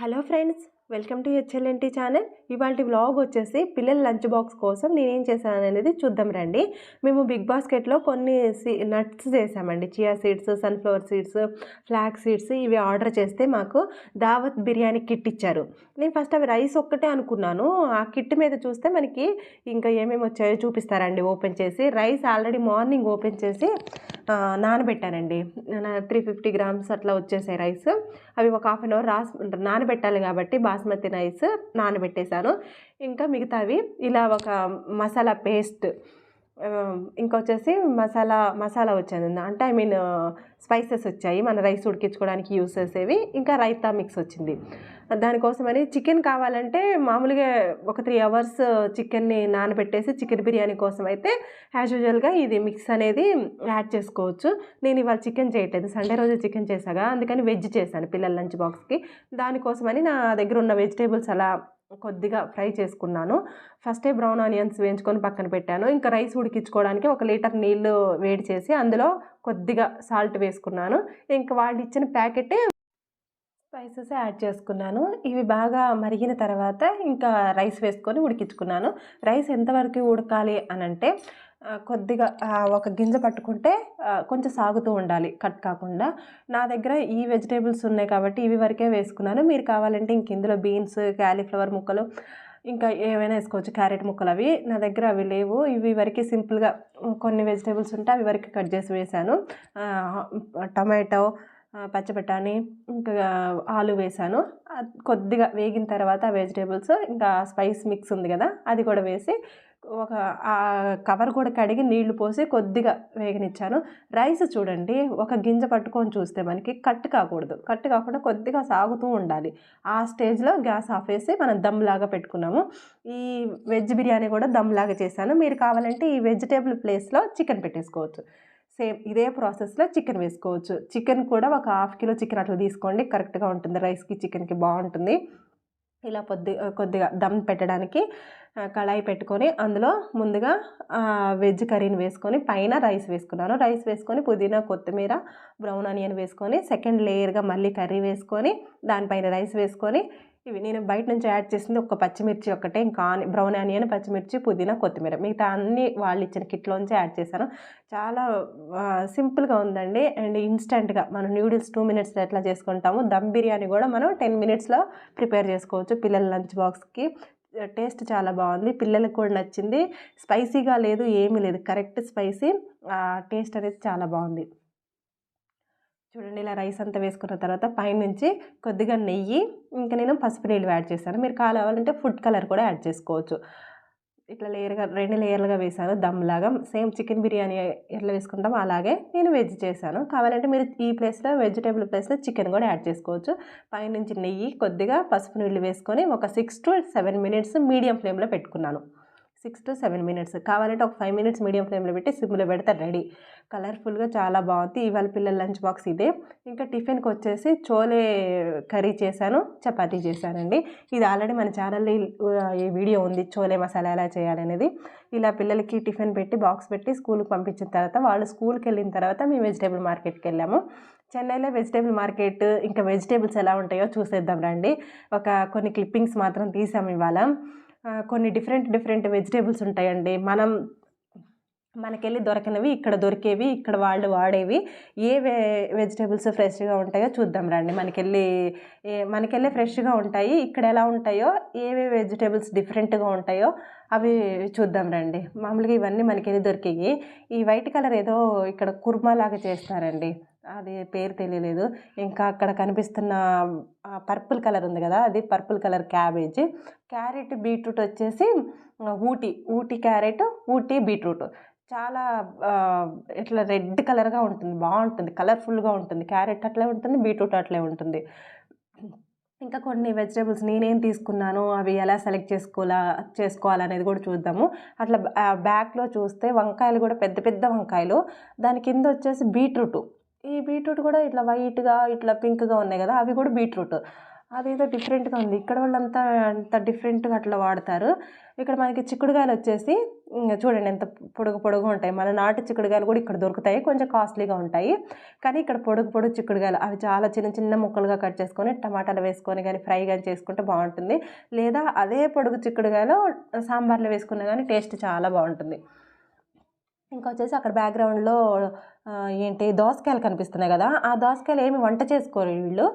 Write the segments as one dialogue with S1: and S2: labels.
S1: Hello friends welcome to HLNT channel. ఇవాళ vlog వచ్చేసి పిల్లల లంచ్ బాక్స్ కోసం నేనేం చేశాను అనేది చూద్దాం రండి. మేము బిగ్ బాస్కెట్లో కొన్ని నట్స్ చేసామండి chia seeds sunflower seeds flax seeds ఇవి ఆర్డర్ చేస్తే మాకు దావత్ బిర్యానీ కిట్ ఇచ్చారు. నేను ఫస్ట్ అవి రైస్ ఒక్కటే అనుకున్నాను. ఆ కిట్ మీద చూస్తే మనకి ఇంకా ఏమేమి వచ్చాయో చూపిస్తారండి ఓపెన్ చేసి. రైస్ ఆల్రెడీ మార్నింగ్ ఓపెన్ చేసి నానబెట్టానండి. త్రీ ఫిఫ్టీ గ్రామ్స్ అట్లా వచ్చేసాయి రైస్. అవి ఒక హాఫ్ అన్ అవర్ రాసి నానబెట్టాలి కాబట్టి బాస్మతి రైస్ నానబెట్టేశాను. ఇంకా మిగతావి ఇలా ఒక మసాలా పేస్ట్ ఇంకొచ్చేసి మసాలా మసాలా వచ్చింది అంటే ఐ మీన్ స్పైసెస్ వచ్చాయి. మన రైస్ ఉడికించుకోవడానికి యూస్ చేసేవి. ఇంకా రైతా మిక్స్ వచ్చింది. దానికోసమని చికెన్ కావాలంటే మామూలుగా ఒక త్రీ అవర్స్ చికెన్ని నానబెట్టేసి చికెన్ బిర్యానీ కోసం అయితే యాజ్ యూజువల్గా ఇది మిక్స్ అనేది యాడ్ చేసుకోవచ్చు. నేను ఇవాళ చికెన్ చేయట్లేదు. సండే రోజు చికెన్ చేసాగా అందుకని వెజ్ చేశాను పిల్లల లంచ్ బాక్స్కి దానికోసమని నా దగ్గర ఉన్న వెజిటేబుల్స్ అలా కొద్దిగా ఫ్రై చేసుకున్నాను. ఫస్టే బ్రౌన్ ఆనియన్స్ వేయించుకొని పక్కన పెట్టాను. ఇంకా రైస్ ఉడికించుకోవడానికి ఒక లీటర్ నీళ్ళు వేడి చేసి అందులో కొద్దిగా సాల్ట్ వేసుకున్నాను. ఇంకా వాళ్ళు ఇచ్చిన ప్యాకెట్ స్పైసెస్ యాడ్ చేసుకున్నాను. ఇవి బాగా మరిగిన తర్వాత ఇంకా రైస్ వేసుకొని ఉడికించుకున్నాను. రైస్ ఎంతవరకు ఉడకాలి అని అంటే కొద్దిగా ఒక గింజ పట్టుకుంటే కొంచెం సాగుతూ ఉండాలి కట్ కాకుండా. నా దగ్గర ఈ వెజిటేబుల్స్ ఉన్నాయి కాబట్టి ఇవి వరకే వేసుకున్నాను. మీరు కావాలంటే ఇంక ఇందులో బీన్స్ క్యాలీఫ్లవర్ ముక్కలు ఇంకా ఏమైనా వేసుకోవచ్చు క్యారెట్ ముక్కలు అవి. నా దగ్గర అవి లేవు. ఇవి వరకే సింపుల్గా కొన్ని వెజిటేబుల్స్ ఉంటే అవి వరకు కట్ చేసి వేసాను టమాటో ఆ, ఇంకా ఆలు వేసాను కొద్దిగా వేగిన తర్వాత ఆ వెజిటేబుల్స్ ఇంకా స్పైస్ మిక్స్ ఉంది కదా అది కూడా వేసి ఒక ఆ కవర్ కూడా కడిగి నీళ్ళు పోసి కొద్దిగా వేగనిచ్చాను. రైస్ చూడండి ఒక గింజ పట్టుకొని చూస్తే మనకి కట్ కాకూడదు. కట్ కాకుండా కొద్దిగా సాగుతూ ఉండాలి. ఆ స్టేజ్లో గ్యాస్ ఆఫ్ వేసి మనం దమ్ లాగా పెట్టుకున్నాము. ఈ వెజ్ బిర్యానీ కూడా దమ్ లాగా చేశాను. మీరు కావాలంటే ఈ వెజిటేబుల్ ప్లేస్లో చికెన్ పెట్టేసుకోవచ్చు. సేమ్ ఇదే ప్రాసెస్లో చికెన్ వేసుకోవచ్చు. చికెన్ కూడా ఒక హాఫ్ కిలో చికెన్ అట్లా తీసుకోండి. కరెక్ట్గా ఉంటుంది. రైస్కి చికెన్కి బాగుంటుంది. ఇలా పొద్దు కొద్దిగా దమ్ పెట్టడానికి కళాయి పెట్టుకొని అందులో ముందుగా వెజ్ కర్రీని వేసుకొని పైన రైస్ వేసుకున్నాను. రైస్ వేసుకొని పుదీనా కొత్తిమీర బ్రౌన్ ఆనియన్ వేసుకొని సెకండ్ లేయర్గా మళ్ళీ కర్రీ వేసుకొని దానిపైన రైస్ వేసుకొని ఇవి. నేను బయట నుంచి యాడ్ చేసింది ఒక పచ్చిమిర్చి ఒకటే ఇంకా బ్రౌన్ ఆనియన్ పచ్చిమిర్చి పుదీనా కొత్తిమీర. మిగతా అన్ని వాళ్ళు ఇచ్చిన కిట్లోంచి యాడ్ చేశాను. చాలా సింపుల్గా ఉందండి. అండ్ ఇన్స్టెంట్గా మనం నూడిల్స్ టూ మినిట్స్లో ఎట్లా చేసుకుంటాము దమ్ బిర్యానీ కూడా మనం టెన్ మినిట్స్లో ప్రిపేర్ చేసుకోవచ్చు పిల్లల లంచ్ బాక్స్కి. టేస్ట్ చాలా బాగుంది. పిల్లలకు కూడా నచ్చింది. స్పైసీగా లేదు ఏమీ లేదు. కరెక్ట్ స్పైసీ టేస్ట్ అనేది చాలా బాగుంది. చూడండి ఇలా రైస్ అంతా వేసుకున్న తర్వాత పైనుంచి కొద్దిగా నెయ్యి ఇంకా నేను పసుపు నీళ్ళు యాడ్ చేశాను. మీరు కావాలంటే ఫుడ్ కలర్ కూడా యాడ్ చేసుకోవచ్చు. ఇట్లా లేయర్గా రెండు లేయర్లుగా వేసాను దమ్ లాగా సేమ్ చికెన్ బిర్యానీ ఎట్లా వేసుకుంటామో అలాగే నేను వెజ్ చేశాను. కావాలంటే మీరు ఈ ప్లేస్లో వెజిటేబుల్ ప్లేస్లో చికెన్ కూడా యాడ్ చేసుకోవచ్చు. పైనుంచి నెయ్యి కొద్దిగా పసుపు నీళ్ళు వేసుకొని ఒక six to seven minutes medium ఫ్లేమ్లో పెట్టుకున్నాను. Six to seven minutes. కావాలంటే ఒక ఫైవ్ మినిట్స్ మీడియం ఫ్లేమ్లో పెట్టి సిమ్లో పెడతారు రెడీ. కలర్ఫుల్గా చాలా బాగుంది. ఇవాళ పిల్లల లంచ్ బాక్స్ ఇదే. ఇంకా టిఫిన్కి వచ్చేసి చోలే కర్రీ చేశాను చపాతీ చేశానండి. ఇది ఆల్రెడీ మన ఛానల్లో ఈ వీడియో ఉంది చోలే మసాలా ఎలా చేయాలనేది ఇలా పిల్లలకి టిఫిన్ పెట్టి బాక్స్ పెట్టి స్కూల్కి పంపించిన తర్వాత వాళ్ళు స్కూల్కి వెళ్ళిన తర్వాత మేము వెజిటేబుల్ మార్కెట్కి వెళ్ళాము. చెన్నైలో వెజిటేబుల్ మార్కెట్ ఇంకా వెజిటేబుల్స్ ఎలా ఉంటాయో చూసేద్దాం రండి. ఒక కొన్ని క్లిప్పింగ్స్ మాత్రం తీసాము ఇవాళ. కొన్ని డిఫరెంట్ డిఫరెంట్ వెజిటేబుల్స్ ఉంటాయండి. మనం మనకెళ్ళి దొరకనివి ఇక్కడ దొరికేవి ఇక్కడ వాళ్ళు వాడేవి ఏ వె వెజిటేబుల్స్ ఫ్రెష్గా ఉంటాయో చూద్దాం రండి. మనకెళ్ళి ఏ మనకెళ్ళి ఫ్రెష్గా ఉంటాయి. ఇక్కడ ఎలా ఉంటాయో ఏవే వెజిటేబుల్స్ డిఫరెంట్గా ఉంటాయో అవి చూద్దాం రండి. మామూలుగా ఇవన్నీ మనకెళ్ళి దొరికాయి. ఈ వైట్ కలర్ ఏదో ఇక్కడ కుర్మా లాగా చేస్తారండి. అది పేరు తెలియలేదు. ఇంకా అక్కడ కనిపిస్తున్న పర్పుల్ కలర్ ఉంది కదా అది purple colour cabbage. Carrot beetroot వచ్చేసి ఊటీ ఊటీ క్యారెట్ ఊటీ బీట్రూట్. చాలా ఇట్లా రెడ్ కలర్గా ఉంటుంది బాగుంటుంది కలర్ఫుల్గా ఉంటుంది. క్యారెట్ అట్లే ఉంటుంది బీట్రూట్ అట్లే ఉంటుంది. ఇంకా కొన్ని వెజిటేబుల్స్ నేనేం తీసుకున్నాను అవి ఎలా సెలెక్ట్ చేసుకోవాలా చేసుకోవాలనేది కూడా చూద్దాము. అట్లా బ్యాక్లో చూస్తే వంకాయలు కూడా పెద్ద పెద్ద వంకాయలు. దాని కింద వచ్చేసి బీట్రూట్. ఈ బీట్రూట్ కూడా ఇట్లా వైట్గా ఇట్లా పింక్గా ఉన్నాయి కదా అవి కూడా బీట్రూట్. అదేదో డిఫరెంట్గా ఉంది. ఇక్కడ వాళ్ళంతా అంత డిఫరెంట్గా అట్లా వాడతారు. ఇక్కడ మనకి చిక్కుడుకాయలు వచ్చేసి చూడండి ఎంత పొడుగు పొడుగు ఉంటాయి. మన నాటు చిక్కుడుకాయలు కూడా ఇక్కడ దొరుకుతాయి. కొంచెం కాస్ట్లీగా ఉంటాయి. కానీ ఇక్కడ పొడుగు పొడుగు చిక్కుడుకాయలు అవి చాలా చిన్న చిన్న ముక్కలుగా కట్ చేసుకొని టమాటాలు వేసుకొని కానీ ఫ్రై కానీ చేసుకుంటే బాగుంటుంది. లేదా అదే పొడుగు చిక్కుడుకాయలు సాంబార్లో వేసుకున్నా కానీ టేస్ట్ చాలా బాగుంటుంది. ఇంకా వచ్చేసి అక్కడ బ్యాక్గ్రౌండ్లో ఏంటి దోసకాయలు కనిపిస్తున్నాయి కదా ఆ దోసకాయలు ఏమి వంట చేసుకోరు వీళ్ళు.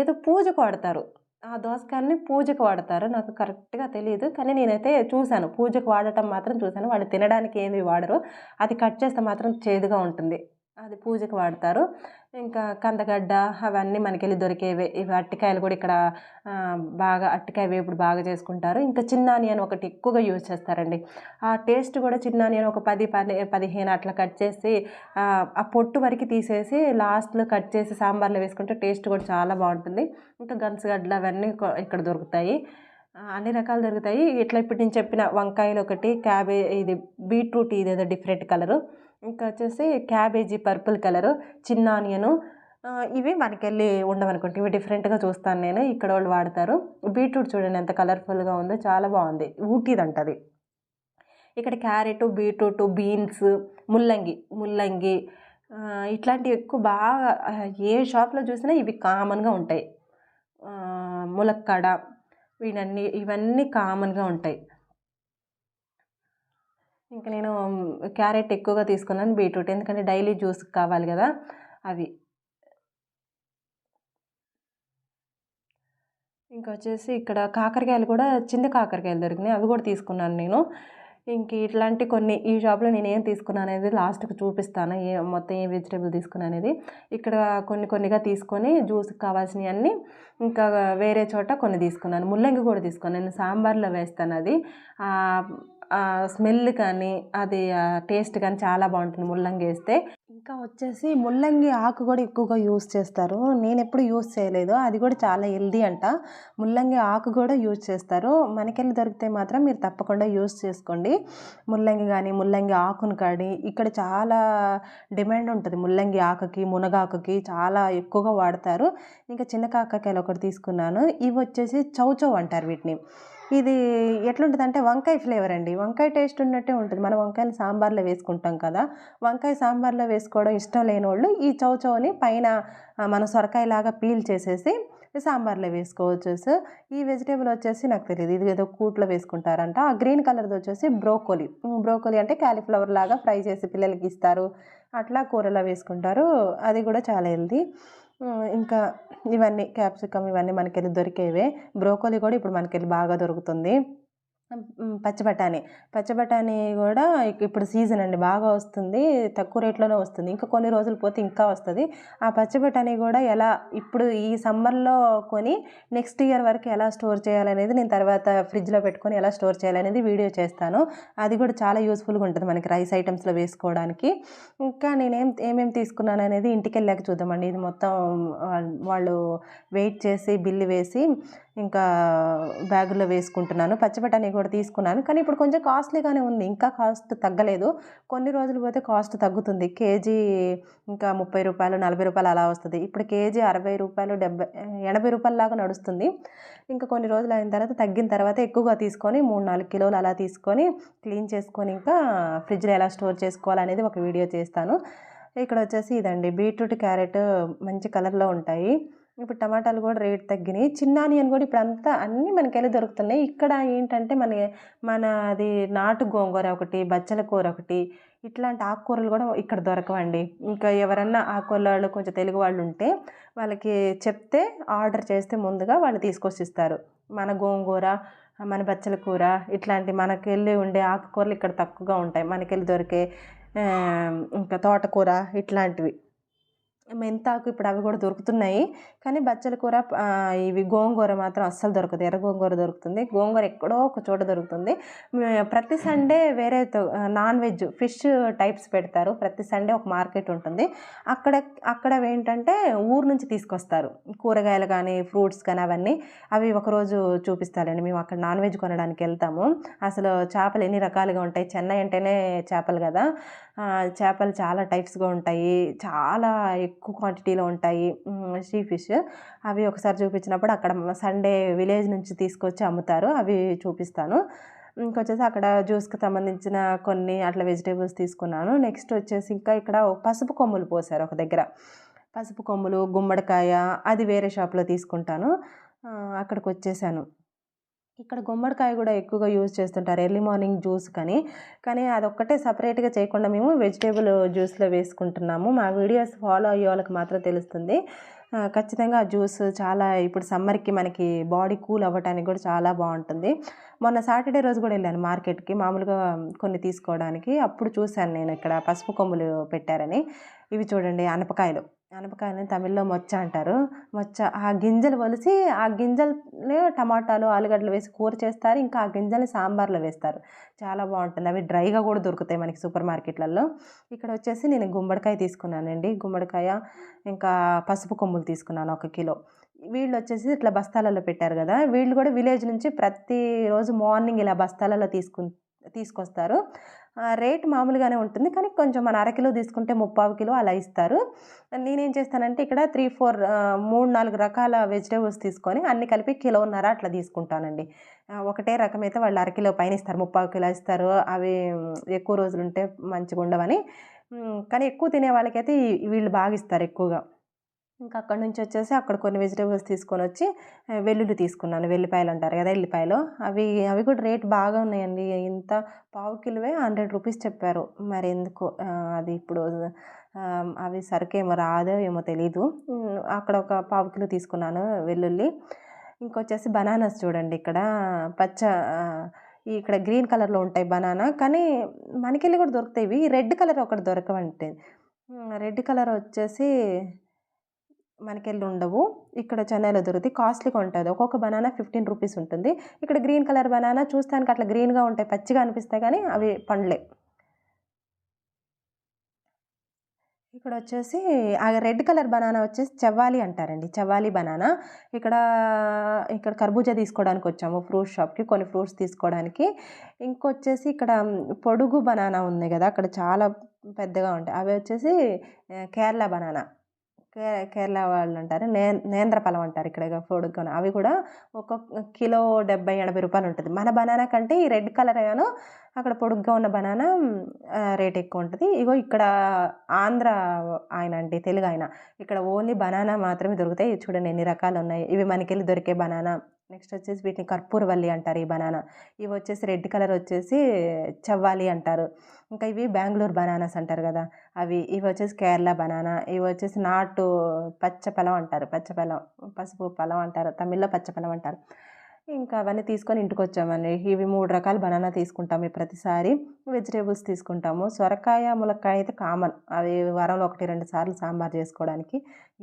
S1: ఏదో పూజకు వాడతారు. ఆ దోసకాయలని పూజకు వాడతారు. నాకు కరెక్ట్గా తెలియదు కానీ నేనైతే చూశాను. పూజకు వాడటం మాత్రం చూశాను. వాళ్ళు తినడానికి ఏమి వాడరు. అది కట్ చేస్తే మాత్రం చేదుగా ఉంటుంది. అది పూజకు వాడతారు. ఇంకా కందగడ్డ అవన్నీ మనకెళ్ళి దొరికేవే. ఇవి అట్టికాయలు కూడా ఇక్కడ బాగా అట్టికాయ వేపుడు బాగా చేసుకుంటారు. ఇంకా చిన్న ఆనియన్ ఒకటి ఎక్కువగా యూజ్ చేస్తారండి. ఆ టేస్ట్ కూడా చిన్న ఆనియన్ ఒక పది పది పదిహేను అట్లా కట్ చేసి ఆ, పొట్టు వరకు తీసేసి లాస్ట్లో కట్ చేసి సాంబార్లో వేసుకుంటే టేస్ట్ కూడా చాలా బాగుంటుంది. ఇంకా గన్సగడ్డలు అవన్నీ ఇక్కడ దొరుకుతాయి. అన్ని రకాలు దొరుకుతాయి. ఇట్లా ఇప్పుడు నేను చెప్పిన వంకాయలు ఒకటి క్యాబేజ్ ఇది బీట్రూట్ ఇదేదో డిఫరెంట్ కలరు. ఇంకా వచ్చేసి క్యాబేజీ పర్పుల్ కలరు చిన్న ఆనియను. ఇవి మనకెళ్ళి ఉండవనుకుంటే. ఇవి డిఫరెంట్గా చూస్తాను నేను. ఇక్కడ వాళ్ళు వాడతారు. బీట్రూట్ చూడండి ఎంత కలర్ఫుల్గా ఉందో. చాలా బాగుంది. ఊటీదంట అది. ఇక్కడ క్యారెట్ బీట్రూట్ బీన్స్ ముల్లంగి ముల్లంగి. ఇట్లాంటివి ఎక్కువ బాగా ఏ షాప్లో చూసినా ఇవి కామన్గా ఉంటాయి. ములక్కాడ వీనన్నీ ఇవన్నీ కామన్గా ఉంటాయి. ఇంకా నేను క్యారెట్ ఎక్కువగా తీసుకున్నాను బీట్రూట్. ఎందుకంటే డైలీ జ్యూస్ కావాలి కదా అవి. ఇంకా వచ్చేసి ఇక్కడ కాకరకాయలు కూడా చిన్న కాకరకాయలు దొరికినాయి. అవి కూడా తీసుకున్నాను నేను. ఇంక ఇట్లాంటి కొన్ని ఈ షాప్లో నేను ఏం తీసుకున్నాను అనేది లాస్ట్కి చూపిస్తాను. ఏ మొత్తం ఏ వెజిటేబుల్ తీసుకున్నాను అనేది. ఇక్కడ కొన్ని కొన్నిగా తీసుకొని జ్యూస్కి కావాల్సినవి అన్నీ ఇంకా వేరే చోట కొన్ని తీసుకున్నాను. ముల్లంగి కూడా తీసుకున్నాను. నేను సాంబార్లో వేస్తాను అది. స్మెల్ కానీ అది టేస్ట్ కానీ చాలా బాగుంటుంది ముల్లంగి వేస్తే ఇంకా వచ్చేసి ముల్లంగి ఆకు కూడా ఎక్కువగా యూస్ చేస్తారు. నేను ఎప్పుడు యూస్ చేయలేదు. అది కూడా చాలా హెల్దీ అంట. ముల్లంగి ఆకు కూడా యూజ్ చేస్తారు. మనకెళ్ళి దొరికితే మాత్రం మీరు తప్పకుండా యూస్ చేసుకోండి. ముల్లంగి కానీ ముల్లంగి ఆకును కానీ ఇక్కడ చాలా డిమాండ్ ఉంటుంది ముల్లంగి ఆకుకి మునగాకుకి చాలా ఎక్కువగా వాడతారు. ఇంకా చిన్న కాకరకాయలు ఒకటి తీసుకున్నాను. ఇవి వచ్చేసి చౌచౌ అంటారు వీటిని. ఇది ఎట్లుంటుందంటే వంకాయ ఫ్లేవర్ అండి. వంకాయ టేస్ట్ ఉన్నట్టే ఉంటుంది. మనం వంకాయని సాంబార్లో వేసుకుంటాం కదా. వంకాయ సాంబార్లో వేసుకోవడం ఇష్టం లేని వాళ్ళు ఈ చౌచౌని పైన మన సొరకాయలాగా పీల్ చేసేసి సాంబార్లో వేసుకోవచ్చు. సో ఈ వెజిటేబుల్ వచ్చేసి నాకు తెలియదు ఇది ఏదో కూట్లో వేసుకుంటారంట. ఆ గ్రీన్ కలర్ది వచ్చేసి బ్రోకోలీ బ్రోకోలీ అంటే క్యాలీఫ్లవర్ లాగా ఫ్రై చేసి పిల్లలకి ఇస్తారు. అట్లా కూరలో వేసుకుంటారు. అది కూడా చాలా హెల్దీ ఇంకా ఇవన్నీ క్యాప్సికమ్ ఇవన్నీ మనకెళ్ళి దొరికేవే. బ్రోకోలీ కూడా ఇప్పుడు మనకెళ్ళి బాగా దొరుకుతుంది. ఉమ్, పచ్చి బఠానీ. పచ్చి బఠానీ కూడా ఇప్పుడు సీజన్ అండి బాగా వస్తుంది. తక్కువ రేట్లోనే వస్తుంది. ఇంకా కొన్ని రోజులు పోతే ఇంకా వస్తుంది. ఆ పచ్చి బఠానీ కూడా ఎలా ఇప్పుడు ఈ సమ్మర్లో కొని నెక్స్ట్ ఇయర్ వరకు ఎలా స్టోర్ చేయాలనేది నేను తర్వాత ఫ్రిడ్జ్లో పెట్టుకొని ఎలా స్టోర్ చేయాలనేది వీడియో చేస్తాను. అది కూడా చాలా యూస్ఫుల్గా ఉంటుంది మనకి రైస్ ఐటమ్స్లో వేసుకోవడానికి. ఇంకా నేనేం ఏమేమి తీసుకున్నాను అనేది ఇంటికి వెళ్ళాక చూద్దామండి. ఇది మొత్తం వాళ్ళు వెయిట్ చేసి బిల్లు వేసి ఇంకా బ్యాగులో వేసుకుంటున్నాను పచ్చి బఠానీ కూడా తీసుకున్నాను. కానీ ఇప్పుడు కొంచెం కాస్ట్లీగానే ఉంది. ఇంకా కాస్ట్ తగ్గలేదు. కొన్ని రోజులు పోతే కాస్ట్ తగ్గుతుంది. కేజీ ఇంకా ముప్పై రూపాయలు నలభై రూపాయలు అలా వస్తుంది. ఇప్పుడు కేజీ అరవై రూపాయలు డెబ్బై ఎనభై రూపాయల లాగా నడుస్తుంది. ఇంకా కొన్ని రోజులు అయిన తర్వాత తగ్గిన తర్వాత ఎక్కువగా తీసుకొని మూడు నాలుగు కిలోలు అలా తీసుకొని క్లీన్ చేసుకొని ఇంకా ఫ్రిడ్జ్లో ఎలా స్టోర్ చేసుకోవాలనేది ఒక వీడియో చేస్తాను. ఇక్కడ వచ్చేసి ఇదండి. బీట్రూట్ క్యారెట్ మంచి కలర్లో ఉంటాయి. ఇప్పుడు టమాటాలు కూడా రేట్ తగ్గినాయి. చిన్న ఆనియన్ కూడా ఇప్పుడు అంతా అన్నీ మనకెళ్ళి దొరుకుతున్నాయి. ఇక్కడ ఏంటంటే మన మన అది నాటు గోంగూర ఒకటి బచ్చల కూర ఒకటి ఇట్లాంటి ఆకుకూరలు కూడా ఇక్కడ దొరకవండి. ఇంకా ఎవరన్నా ఆకుకూరల వాళ్ళు కొంచెం తెలుగు వాళ్ళు ఉంటే వాళ్ళకి చెప్తే ఆర్డర్ చేస్తే ముందుగా వాళ్ళు తీసుకొచ్చి ఇస్తారు. మన గోంగూర మన బచ్చల కూర ఇట్లాంటి మనకెళ్ళి ఉండే ఆకుకూరలు ఇక్కడ తక్కువగా ఉంటాయి. మనకెళ్ళి దొరికే ఇంకా తోటకూర ఇట్లాంటివి. మెంతాకు ఇప్పుడు అవి కూడా దొరుకుతున్నాయి. కానీ బచ్చల కూర ఇవి గోంగూర మాత్రం అస్సలు దొరకదు. ఎర్ర గోంగూర దొరుకుతుంది. గోంగూర ఎక్కడో ఒక చోట దొరుకుతుంది. ప్రతి సండే వేరే నాన్ వెజ్ ఫిష్ టైప్స్ పెడతారు. ప్రతి సండే ఒక మార్కెట్ ఉంటుంది. అక్కడ అక్కడ ఏంటంటే ఊరు నుంచి తీసుకొస్తారు. కూరగాయలు కానీ ఫ్రూట్స్ కానీ అవన్నీ అవి ఒకరోజు చూపిస్తారండి. మేము అక్కడ నాన్ వెజ్ కొనడానికి వెళ్తాము. అసలు చేపలు ఎన్ని రకాలుగా ఉంటాయి? చెన్నై అంటేనే చేపలు కదా. చేపలు చాలా టైప్స్గా ఉంటాయి. చాలా ఎక్కువ క్వాంటిటీలో ఉంటాయి షీ ఫిష్ అవి ఒకసారి చూపించినప్పుడు అక్కడ సండే విలేజ్ నుంచి తీసుకొచ్చి అమ్ముతారు అవి చూపిస్తాను. ఇంకొచ్చేసి అక్కడ జ్యూస్కి సంబంధించిన కొన్ని అట్లా వెజిటేబుల్స్ తీసుకున్నాను. నెక్స్ట్ వచ్చేసి ఇంకా ఇక్కడ పసుపు కొమ్ములు పోసారు ఒక దగ్గర. పసుపు కొమ్ములు గుమ్మడికాయ అది వేరే షాప్లో తీసుకుంటాను. అక్కడికి వచ్చేసాను. ఇక్కడ గుమ్మడికాయ కూడా ఎక్కువగా యూజ్ చేస్తుంటారు. ఎర్లీ మార్నింగ్ జ్యూస్ కానీ కానీ అదొక్కటే సపరేట్గా చేయకుండా మేము వెజిటేబుల్ జ్యూస్లో వేసుకుంటున్నాము. మా వీడియోస్ ఫాలో అయ్యే వాళ్ళకి మాత్రం తెలుస్తుంది. ఖచ్చితంగా ఆ జ్యూస్ చాలా ఇప్పుడు సమ్మర్కి మనకి బాడీ కూల్ అవ్వటానికి కూడా చాలా బాగుంటుంది. మొన్న సాటర్డే రోజు కూడా వెళ్ళాను మార్కెట్కి మామూలుగా కొన్ని తీసుకోవడానికి. అప్పుడు చూశాను నేను ఇక్కడ పసుపు కొమ్ములు పెట్టారని. ఇవి చూడండి అనపకాయలు. అనపకాయలని తమిళ్ళో మొచ్చ అంటారు. మొచ్చ ఆ గింజలు వలిసి ఆ గింజలనే టమాటాలు ఆలుగడ్డలు వేసి కూర చేస్తారు. ఇంకా ఆ గింజల్ని సాంబార్లో వేస్తారు. చాలా బాగుంటుంది. అవి డ్రైగా కూడా దొరుకుతాయి మనకి సూపర్ మార్కెట్లలో. ఇక్కడ వచ్చేసి నేను గుమ్మడికాయ తీసుకున్నానండి. గుమ్మడికాయ ఇంకా పసుపు కొమ్ములు తీసుకున్నాను ఒక కిలో. వీళ్ళు వచ్చేసి ఇట్లా బస్తాలలో పెట్టారు కదా. వీళ్ళు కూడా విలేజ్ నుంచి ప్రతిరోజు మార్నింగ్ ఇలా బస్తాలలో తీసుకు తీసుకొస్తారు. రేట్ మామూలుగానే ఉంటుంది. కానీ కొంచెం మన అరకిలో తీసుకుంటే ముప్పావు కిలో అలా ఇస్తారు. నేనేం చేస్తానంటే ఇక్కడ త్రీ ఫోర్ మూడు నాలుగు రకాల వెజిటేబుల్స్ తీసుకొని అన్ని కలిపి కిలోన్నర అట్లా తీసుకుంటానండి. ఒకటే రకం అయితే వాళ్ళు అరకిలో పైన ఇస్తారు ముప్పావు కిలో ఇస్తారు. అవి ఎక్కువ రోజులు ఉంటే మంచిగా ఉండవని కానీ ఎక్కువ తినే వాళ్ళకైతే వీళ్ళు బాగా ఇస్తారు ఎక్కువగా. ఇంకా అక్కడ నుంచి వచ్చేసి అక్కడ కొన్ని వెజిటేబుల్స్ తీసుకొని వచ్చి వెల్లుల్లి తీసుకున్నాను. వెల్లిపాయలు అంటారు కదా ఎల్లిపాయలు. అవి అవి కూడా రేట్ బాగా ఉన్నాయండి. ఇంత పావు కిలోవే హండ్రెడ్ రూపీస్ చెప్పారు. మరి ఎందుకు? అది ఇప్పుడు అవి సరుకేమో రాదో ఏమో తెలీదు. అక్కడ ఒక పావు కిలో తీసుకున్నాను వెల్లుల్లి. ఇంకొచ్చేసి బనానాస్ చూడండి ఇక్కడ. పచ్చ ఇక్కడ గ్రీన్ కలర్లో ఉంటాయి బనానా. కానీ మనకెళ్ళి కూడా దొరుకుతాయి. రెడ్ కలర్ ఒకటి దొరకవంటే. రెడ్ కలర్ వచ్చేసి మనకెళ్ళి ఉండవు ఇక్కడ చెన్నైలో దొరుకుతాయి కాస్ట్లీగా ఉంటుంది ఒక్కొక్క బనానా ఫిఫ్టీన్ రూపీస్ ఉంటుంది. ఇక్కడ గ్రీన్ కలర్ బనానా చూస్తానికి అట్లా గ్రీన్గా ఉంటాయి. పచ్చిగా అనిపిస్తాయి కానీ అవి పండ్లే. ఇక్కడ వచ్చేసి ఆ రెడ్ కలర్ బనానా వచ్చేసి చెవ్వాలి అంటారండి. చెవ్వాలి బనానా. ఇక్కడ ఇక్కడ కర్బూజా తీసుకోవడానికి వచ్చాము ఫ్రూట్ షాప్కి. కొన్ని ఫ్రూట్స్ తీసుకోవడానికి. ఇంకొచ్చేసి ఇక్కడ పొడుగు బనానా ఉంది కదా అక్కడ చాలా పెద్దగా ఉంటాయి. అవి వచ్చేసి కేరళ బనానా. కే కేరళ వాళ్ళు అంటారు నే నేంద్రఫలం అంటారు ఇక్కడ పొడుగ్గా అవి కూడా ఒక్కొక్క కిలో డెబ్బై ఎనభై రూపాయలు ఉంటుంది. మన బనానా కంటే ఈ రెడ్ కలర్ ఏమో అక్కడ పొడుగ్గా ఉన్న బనానా రేట్ ఎక్కువ ఉంటుంది. ఇగో ఇక్కడ ఆంధ్ర ఆయన అంటే తెలుగు ఆయన. ఇక్కడ ఓన్లీ బనానా మాత్రమే దొరుకుతాయి. చూడండి ఎన్ని రకాలు ఉన్నాయి. ఇవి మనకెళ్ళి దొరికే బనానా. నెక్స్ట్ వచ్చేసి వీటిని కర్పూరవల్లి అంటారు ఈ బనానా. ఇవి వచ్చేసి రెడ్ కలర్ వచ్చేసి చవ్వాలి అంటారు. ఇంకా ఇవి బెంగళూరు బనానాస్ అంటారు కదా అవి. ఇవి వచ్చేసి కేరళ బనానా. ఇవి వచ్చేసి నాటు పచ్చపలం అంటారు. పచ్చపలం పసుపు పలం అంటారు. తమిళ్ళో పచ్చపలం అంటారు. ఇంకా అవన్నీ తీసుకొని ఇంటికి వచ్చామండి. ఇవి మూడు రకాల బనానా తీసుకుంటాము ప్రతిసారి. వెజిటేబుల్స్ తీసుకుంటాము. సొరకాయ ములక్కాయ అయితే కామన్. అవి వారంలో ఒకటి రెండు సార్లు సాంబార్ చేసుకోవడానికి.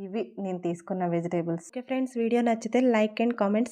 S1: ఇవి నేను తీసుకున్న వెజిటేబుల్స్. ఓకే ఫ్రెండ్స్ వీడియో నచ్చితే లైక్ అండ్ కామెంట్స్